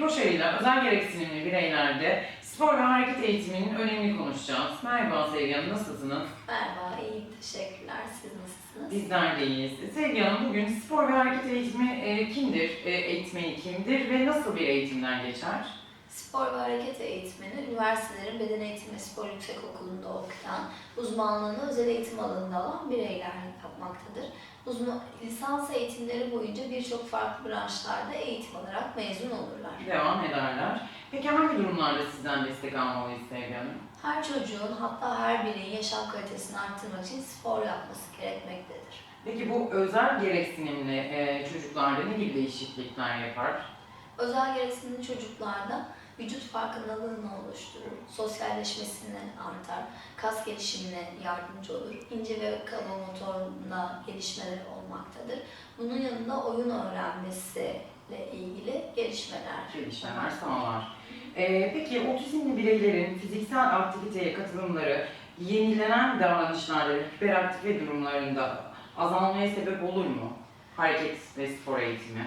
Koşarı'yla özel gereksinimli bireylerde spor ve hareket eğitiminin önemini konuşacağız. Merhaba Sevgi Hanım, nasılsınız? Merhaba, iyiyim. Teşekkürler. Siz nasılsınız? Bizler de iyiyiz. Sevgi Hanım bugün spor ve hareket eğitimi e, kimdir, e, eğitmeni kimdir ve nasıl bir eğitimden geçer? Spor ve hareket eğitmeni, üniversitelerin beden eğitimi ve spor yüksekokulu'nda okuyan, uzmanlığını özel eğitim alanında alan bireyler yapmaktadır. Uzman, lisans eğitimleri boyunca birçok farklı branşlarda eğitim alarak mezun olurlar. Devam ederler. Peki hangi durumlarda sizden destek almalıyız Sevgi Hanım? Her çocuğun hatta her bireyin yaşam kalitesini arttırmak için spor yapması gerekmektedir. Peki bu özel gereksinimli e, çocuklarda ne gibi değişiklikler yapar? Özel gereksinimli çocuklarda vücut farkındalığını oluşturur, sosyalleşmesini artar, kas gelişimine yardımcı olur, ince ve kaba motorunda gelişmeler olmaktadır. Bunun yanında oyun öğrenmesiyle ilgili gelişmeler gelişmeler sağlar. Ee, peki otizmli bireylerin fiziksel aktiviteye katılımları yenilenen davranışlarda hiperaktife durumlarında azalmaya sebep olur mu? Hareket ve spor eğitimi.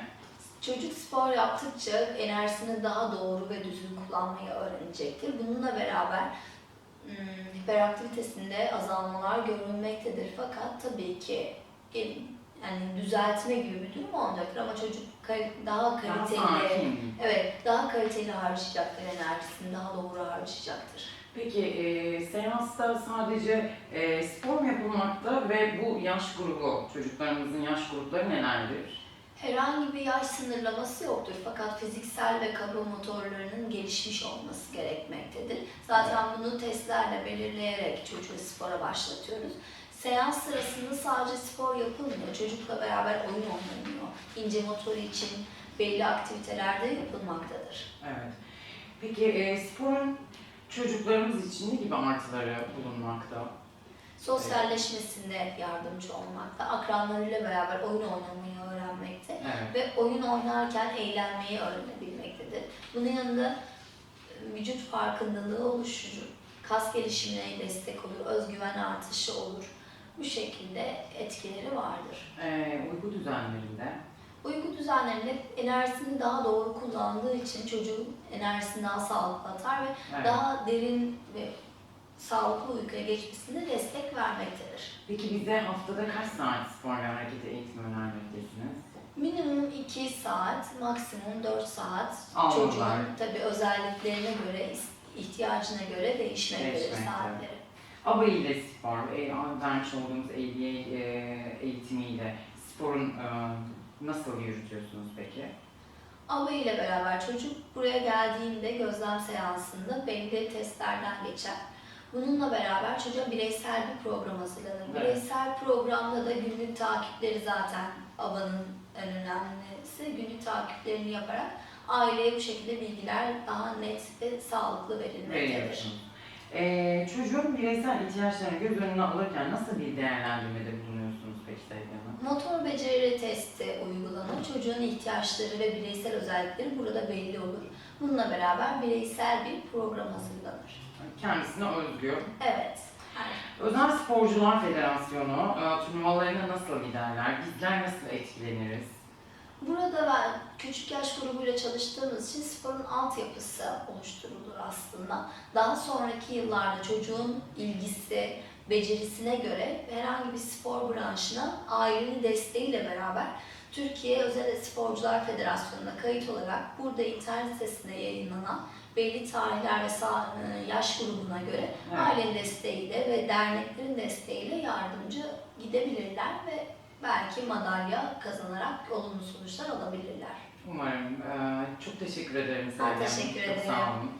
Çocuk spor yaptıkça enerjisini daha doğru ve düzgün kullanmayı öğrenecektir. Bununla beraber hmm, hiperaktivitesinde azalmalar görülmektedir. Fakat tabii ki yani düzeltme gibi bir durum olmayacaktır ama çocuk daha Daha kaliteli, sakin. evet daha kaliteli harcayacaktır enerjisini, daha doğru harcayacaktır. Peki e, seansta sadece e, spor mu yapılmakta ve bu yaş grubu, çocuklarımızın yaş grupları nelerdir? Herhangi bir yaş sınırlaması yoktur fakat fiziksel ve kaba motorlarının gelişmiş olması gerekmektedir. Zaten bunu testlerle belirleyerek çocuğu spora başlatıyoruz. Seans sırasında sadece spor yapılmıyor, çocukla beraber oyun oynanıyor. İnce motoru için belli aktiviteler de yapılmaktadır. Evet. Peki e, sporun çocuklarımız için ne gibi artıları bulunmakta? Sosyalleşmesinde yardımcı olmakta, akranlarıyla beraber oyun oynamayı. Ve oyun oynarken eğlenmeyi öğrenebilmektedir. Bunun yanında e, vücut farkındalığı oluşur, kas gelişimine destek olur, özgüven artışı olur. Bu şekilde etkileri vardır. E, uyku düzenlerinde Uyku düzenlerinde enerjisini daha doğru kullandığı için çocuğun enerjisini daha sağlıklı atar ve Evet. daha derin ve sağlıklı uykuya geçmesine destek vermektedir. Peki bize haftada kaç saat spor ve hareket eğitimi önermektesiniz? Minimum 2 saat, maksimum 4 saat Almalar. çocuğun tabi özelliklerine göre, ihtiyacına göre değişmektedir Değişmekte. saatleri. ABA ile spor, e, vermiş olduğumuz ABA e, eğitimiyle sporun e, nasıl yürütüyorsunuz peki? ABA ile beraber çocuk buraya geldiğinde gözlem seansında belli testlerden geçer. Bununla beraber çocuğa bireysel bir program hazırlanır. Evet. Bireysel programda da günlük takipleri zaten ABA'nın en önemlisi. Günlük takiplerini yaparak aileye bu şekilde bilgiler daha net ve sağlıklı verilmektedir. Veriyorsunuz. E, çocuğun bireysel ihtiyaçlarını göz önüne alırken nasıl bir değerlendirmede bulunuyorsunuz peki Hanım? Motor beceri testi uygulanır. Çocuğun ihtiyaçları ve bireysel özellikleri burada belli olur. Bununla beraber bireysel bir program hazırlanır. Kendisine özgü. Evet. Özel Sporcular Federasyonu e, turnuvalarına nasıl giderler? Bizler nasıl etkileniriz? Burada ben küçük yaş grubuyla çalıştığımız için sporun altyapısı oluşturulur aslında. Daha sonraki yıllarda çocuğun ilgisi, becerisine göre herhangi bir spor branşına ailenin desteğiyle beraber Türkiye Özel Sporcular Federasyonu'na kayıt olarak burada internet sitesinde yayınlanan belli tarihler ve e, yaş grubuna göre Evet. ailenin desteğiyle ve derneklerin desteğiyle yardımcı gidebilirler ve belki madalya kazanarak olumlu sonuçlar alabilirler. Umarım. e, çok teşekkür ederim Ben teşekkür ederim. sağ olun.